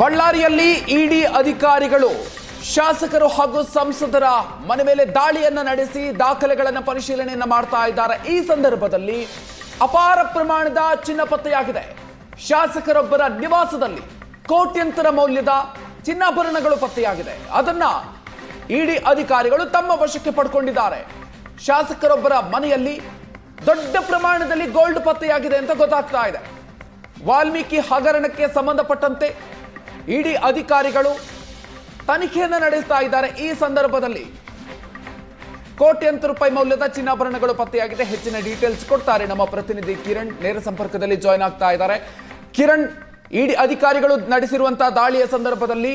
ಬಳ್ಳಾರಿಯಲ್ಲಿ ಇಡಿ ಅಧಿಕಾರಿಗಳು ಶಾಸಕರು ಹಾಗೂ ಸಂಸದರ ಮನೆ ಮೇಲೆ ದಾಳಿಯನ್ನ ನಡೆಸಿ ದಾಖಲೆಗಳನ್ನು ಪರಿಶೀಲನೆಯನ್ನ ಮಾಡ್ತಾ ಇದ್ದಾರೆ. ಈ ಸಂದರ್ಭದಲ್ಲಿ ಅಪಾರ ಪ್ರಮಾಣದ ಚಿನ್ನ ಪತ್ತೆಯಾಗಿದೆ ಶಾಸಕರೊಬ್ಬರ ನಿವಾಸದಲ್ಲಿ ಕೋಟ್ಯಂತರ ಮೌಲ್ಯದ ಚಿನ್ನಾಭರಣಗಳು ಪತ್ತೆಯಾಗಿದೆ. ಅದನ್ನ ಇಡಿ ಅಧಿಕಾರಿಗಳು ತಮ್ಮ ವಶಕ್ಕೆ ಪಡ್ಕೊಂಡಿದ್ದಾರೆ. ಶಾಸಕರೊಬ್ಬರ ಮನೆಯಲ್ಲಿ ದೊಡ್ಡ ಪ್ರಮಾಣದಲ್ಲಿ ಗೋಲ್ಡ್ ಪತ್ತೆಯಾಗಿದೆ ಅಂತ ಗೊತ್ತಾಗ್ತಾ ಇದೆ. ವಾಲ್ಮೀಕಿ ಹಗರಣಕ್ಕೆ ಸಂಬಂಧಪಟ್ಟಂತೆ ಇಡಿ ಅಧಿಕಾರಿಗಳು ತನಿಖೆಯನ್ನು ನಡೆಸ್ತಾ ಇದ್ದಾರೆ ಈ ಸಂದರ್ಭದಲ್ಲಿ. ಕೋಟ್ಯಂತರ ರೂಪಾಯಿ ಮೌಲ್ಯದ ಚಿನ್ನಾಭರಣಗಳು ಪತ್ತೆಯಾಗಿದೆ. ಹೆಚ್ಚಿನ ಡೀಟೇಲ್ಸ್ ಕೊಡ್ತಾರೆ ನಮ್ಮ ಪ್ರತಿನಿಧಿ ಕಿರಣ್. ನೇರ ಸಂಪರ್ಕದಲ್ಲಿ ಜಾಯ್ನ್ ಆಗ್ತಾ ಇದ್ದಾರೆ. ಕಿರಣ್, ಇಡಿ ಅಧಿಕಾರಿಗಳು ನಡೆಸಿರುವಂತಹ ದಾಳಿಯ ಸಂದರ್ಭದಲ್ಲಿ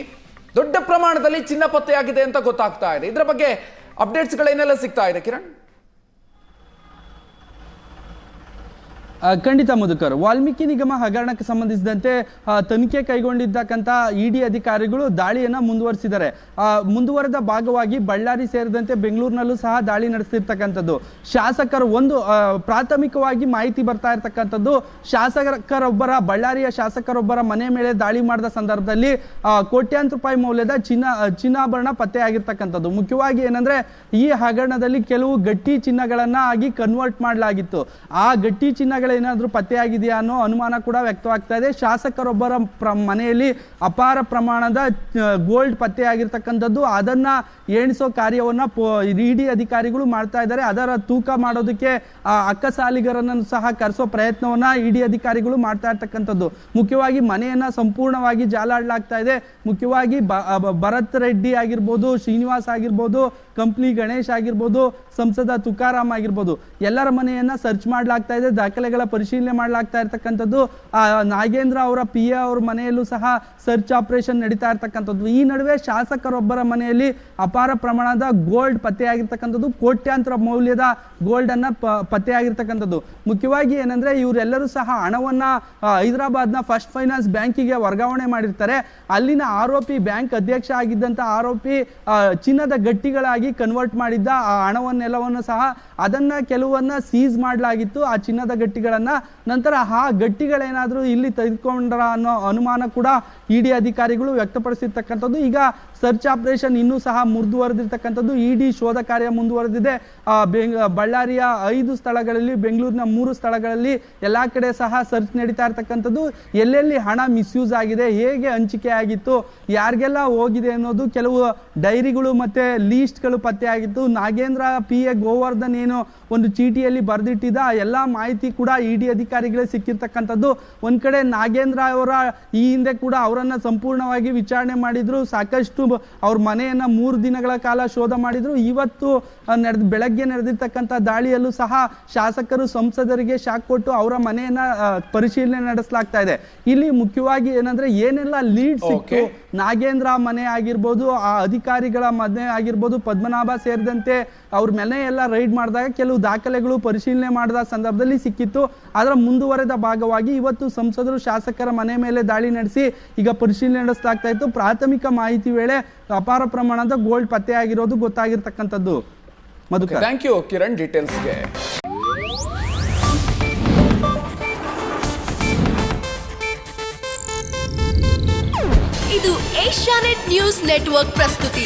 ದೊಡ್ಡ ಪ್ರಮಾಣದಲ್ಲಿ ಚಿನ್ನ ಪತ್ತೆಯಾಗಿದೆ ಅಂತ ಗೊತ್ತಾಗ್ತಾ ಇದೆ. ಇದರ ಬಗ್ಗೆ ಅಪ್ಡೇಟ್ಸ್ಗಳೇನೆಲ್ಲ ಸಿಗ್ತಾ ಇದೆ ಕಿರಣ್? ಖಂಡಿತ ಮುದುಕರು. ವಾಲ್ಮೀಕಿ ನಿಗಮ ಹಗರಣಕ್ಕೆ ಸಂಬಂಧಿಸಿದಂತೆ ತನಿಖೆ ಕೈಗೊಂಡಿದ್ದಕ್ಕಂಥ ಇಡಿ ಅಧಿಕಾರಿಗಳು ದಾಳಿಯನ್ನ ಮುಂದುವರಿಸಿದ್ದಾರೆ. ಮುಂದುವರೆದ ಭಾಗವಾಗಿ ಬಳ್ಳಾರಿ ಸೇರಿದಂತೆ ಬೆಂಗಳೂರಿನಲ್ಲೂ ಸಹ ದಾಳಿ ನಡೆಸ್ತಿರ್ತಕ್ಕಂಥದ್ದು. ಶಾಸಕರು ಒಂದು ಪ್ರಾಥಮಿಕವಾಗಿ ಮಾಹಿತಿ ಬರ್ತಾ ಇರ್ತಕ್ಕಂಥದ್ದು, ಶಾಸಕರೊಬ್ಬರ, ಬಳ್ಳಾರಿಯ ಶಾಸಕರೊಬ್ಬರ ಮನೆ ಮೇಲೆ ದಾಳಿ ಮಾಡಿದ ಸಂದರ್ಭದಲ್ಲಿ ಕೋಟ್ಯಾಂತರ ರೂಪಾಯಿ ಮೌಲ್ಯದ ಚಿನ್ನ ಚಿನ್ನಾಭರಣ ಪತ್ತೆಯಾಗಿರ್ತಕ್ಕಂಥದ್ದು. ಮುಖ್ಯವಾಗಿ ಏನಂದ್ರೆ, ಈ ಹಗರಣದಲ್ಲಿ ಕೆಲವು ಗಟ್ಟಿ ಚಿನ್ನಗಳನ್ನ ಆಗಿ ಕನ್ವರ್ಟ್ ಮಾಡಲಾಗಿತ್ತು. ಆ ಗಟ್ಟಿ ಚಿನ್ನಗಳೇನಾದ್ರೂ ಪತ್ತೆಯಾಗಿದೆಯಾ ಅನ್ನೋ ಅನುಮಾನ ಕೂಡ ವ್ಯಕ್ತವಾಗ್ತಾ ಇದೆ. ಶಾಸಕರೊಬ್ಬರ ಪ್ರ, ಮನೆಯಲ್ಲಿ ಅಪಾರ ಪ್ರಮಾಣದ ಗೋಲ್ಡ್ ಪತ್ತೆಯಾಗಿರ್ತಕ್ಕಂಥದ್ದು ಅದನ್ನ ಎಣಿಸೋ ಕಾರ್ಯವನ್ನ ಇಡಿ ಅಧಿಕಾರಿಗಳು ಮಾಡ್ತಾ ಇದ್ದಾರೆ. ಅದರ ತೂಕ ಮಾಡೋದಕ್ಕೆ ಅಕ್ಕಸಾಲಿಗರನ್ನು ಸಹ ಕರೆಸೋ ಪ್ರಯತ್ನವನ್ನ ಇಡಿ ಅಧಿಕಾರಿಗಳು ಮಾಡ್ತಾ ಇರ್ತಕ್ಕಂಥದ್ದು. ಮುಖ್ಯವಾಗಿ ಮನೆಯನ್ನ ಸಂಪೂರ್ಣವಾಗಿ ಜಾಲಾಡಲಾಗ್ತಾ ಇದೆ. ಮುಖ್ಯವಾಗಿ ಭರತ್ ರೆಡ್ಡಿ ಆಗಿರ್ಬೋದು, ಶ್ರೀನಿವಾಸ್ ಆಗಿರ್ಬೋದು ಕಂಪ್ಲಿ ಗಣೇಶ್ ಆಗಿರ್ಬೋದು, ಸಂಸದ ತುಕಾರಾಮ್ ಆಗಿರ್ಬೋದು, ಎಲ್ಲರ ಮನೆಯನ್ನ ಸರ್ಚ್ ಮಾಡಲಾಗ್ತಾ ಇದೆ, ದಾಖಲೆಗಳ ಪರಿಶೀಲನೆ ಮಾಡ್ಲಾಗ್ತಾ ಇರ್ತಕ್ಕಂಥದ್ದು. ಆ, ನಾಗೇಂದ್ರ ಅವರ ಪಿ ಎ ಅವ್ರ ಮನೆಯಲ್ಲೂ ಸಹ ಸರ್ಚ್ ಆಪರೇಷನ್ ನಡೀತಾ ಇರ್ತಕ್ಕಂಥದ್ದು. ಈ ನಡುವೆ ಶಾಸಕರೊಬ್ಬರ ಮನೆಯಲ್ಲಿ ಅಪಾರ ಪ್ರಮಾಣದ ಗೋಲ್ಡ್ ಪತ್ತೆಯಾಗಿರ್ತಕ್ಕಂಥದ್ದು, ಕೋಟ್ಯಾಂತರ ಮೌಲ್ಯದ ಗೋಲ್ಡ್ ಅನ್ನ ಪತ್ತೆಯಾಗಿರ್ತಕ್ಕಂಥದ್ದು. ಮುಖ್ಯವಾಗಿ ಏನಂದ್ರೆ, ಇವರೆಲ್ಲರೂ ಸಹ ಹಣವನ್ನ ಹೈದರಾಬಾದ್ನ ಫಸ್ಟ್ ಫೈನಾನ್ಸ್ ಬ್ಯಾಂಕಿಗೆ ವರ್ಗಾವಣೆ ಮಾಡಿರ್ತಾರೆ. ಅಲ್ಲಿನ ಆರೋಪಿ ಬ್ಯಾಂಕ್ ಅಧ್ಯಕ್ಷ ಆಗಿದ್ದಂತ ಆರೋಪಿ ಚಿನ್ನದ ಗಟ್ಟಿಗಳಾಗಿ ಕನ್ವರ್ಟ್ ಮಾಡಿದ್ದ ಆ ಹಣವನ್ನೆಲ್ಲವನ್ನು ಸಹ ಅದನ್ನ ಕೆಲವನ್ನ ಸೀಸ್ ಮಾಡಲಾಗಿತ್ತು. ಆ ಚಿನ್ನದ ಗಟ್ಟಿಗಳನ್ನ. ನಂತರ ಆ ಗಟ್ಟಿಗಳೇನಾದರೂ ಇಲ್ಲಿ ತೆಗೆದುಕೊಂಡ್ರ ಅನ್ನೋ ಅನುಮಾನ ಕೂಡ ಇಡಿ ಅಧಿಕಾರಿಗಳು ವ್ಯಕ್ತಪಡಿಸಿರ್ತಕ್ಕಂಥದ್ದು. ಈಗ ಸರ್ಚ್ ಆಪರೇಷನ್ ಇನ್ನೂ ಸಹ ಮುಂದುವರೆದಿರ್ತಕ್ಕಂಥದ್ದು ಇಡಿ ಶೋಧ ಕಾರ್ಯ ಮುಂದುವರೆದಿದೆ. ಬಳ್ಳಾರಿಯ ಐದು ಸ್ಥಳಗಳಲ್ಲಿ, ಬೆಂಗಳೂರಿನ ಮೂರು ಸ್ಥಳಗಳಲ್ಲಿ ಎಲ್ಲ ಕಡೆ ಸಹ ಸರ್ಚ್ ನಡೀತಾ ಇರ್ತಕ್ಕಂಥದ್ದು. ಎಲ್ಲೆಲ್ಲಿ ಹಣ ಮಿಸ್ಯೂಸ್ ಆಗಿದೆ, ಹೇಗೆ ಹಂಚಿಕೆ ಆಗಿತ್ತು, ಯಾರಿಗೆಲ್ಲ ಹೋಗಿದೆ ಅನ್ನೋದು ಕೆಲವು ಡೈರಿಗಳು ಮತ್ತೆ ಲೀಸ್ಟ್ಗಳು ಪತ್ತೆ ಆಗಿತ್ತು ನಾಗೇಂದ್ರ ಪಿ ಎ ಗೋವರ್ಧನ್ ಏನು ಒಂದು ಚೀಟಿಯಲ್ಲಿ ಬರೆದಿಟ್ಟಿದ್ದ ಎಲ್ಲ ಮಾಹಿತಿ ಕೂಡ ಇಡಿ ಅಧಿಕಾರಿಗಳಿಗೆ ಸಿಕ್ಕಿರ್ತಕ್ಕಂಥದ್ದು. ಒಂದ್ ಕಡೆ ನಾಗೇಂದ್ರ ಅವರ ಈ ಹಿಂದೆ ಕೂಡ ಅವರನ್ನ ಸಂಪೂರ್ಣವಾಗಿ ವಿಚಾರಣೆ ಮಾಡಿದ್ರು. ಸಾಕಷ್ಟು ಅವ್ರ ಮನೆಯನ್ನ ಮೂರು ದಿನಗಳ ಕಾಲ ಶೋಧ ಮಾಡಿದ್ರು. ಇವತ್ತು ನಡೆದ ಬೆಳಗ್ಗೆ ನಡೆದಿರ್ತಕ್ಕಂಥ ದಾಳಿಯಲ್ಲೂ ಸಹ ಶಾಸಕರು ಸಂಸದರಿಗೆ ಶಾಕ್ ಕೊಟ್ಟು ಅವರ ಮನೆಯನ್ನ ಪರಿಶೀಲನೆ ನಡೆಸಲಾಗ್ತಾ ಇದೆ. ಇಲ್ಲಿ ಮುಖ್ಯವಾಗಿ ಏನಂದ್ರೆ ಏನೆಲ್ಲ ಲೀಡ್ ಸಿಕ್ತು Okay. ನಾಗೇಂದ್ರ ಮನೆ ಆಗಿರ್ಬೋದು ಆ ಅಧಿಕಾರಿಗಳ ಮನೆ ಆಗಿರ್ಬೋದು ಪದ್ಮನಾಭ ಸೇರಿದಂತೆ ಅವ್ರ ಮನೆ ಎಲ್ಲ ರೈಡ್ ಮಾಡಿದಾಗ ಕೆಲವು ದಾಖಲೆಗಳು ಪರಿಶೀಲನೆ ಮಾಡಿದ ಸಂದರ್ಭದಲ್ಲಿ ಸಿಕ್ಕಿತ್ತು. ಅದರ ಮುಂದುವರೆದ ಭಾಗವಾಗಿ ಇವತ್ತು ಸಂಸದರು ಶಾಸಕರ ಮನೆ ಮೇಲೆ ದಾಳಿ ನಡೆಸಿ ಈಗ ಪರಿಶೀಲನೆ ನಡೆಸಲಾಗ್ತಾ ಇತ್ತು. ಪ್ರಾಥಮಿಕ ಮಾಹಿತಿ ವೇಳೆ ಅಪಾರ ಪ್ರಮಾಣದ ಗೋಲ್ಡ್ ಪತ್ತೆಯಾಗಿರೋದು ಗೊತ್ತಾಗಿರ್ತಕ್ಕಂಥದ್ದು. ಮಧುಕರ್. ಥ್ಯಾಂಕ್ ಯು ಕಿರಣ್ ಡೀಟೇಲ್ಸ್ಗೆ ಇದು ಏಷ್ಯಾನೆಟ್ ನ್ಯೂಸ್ ನೆಟ್ವರ್ಕ್ ಪ್ರಸ್ತುತಿ.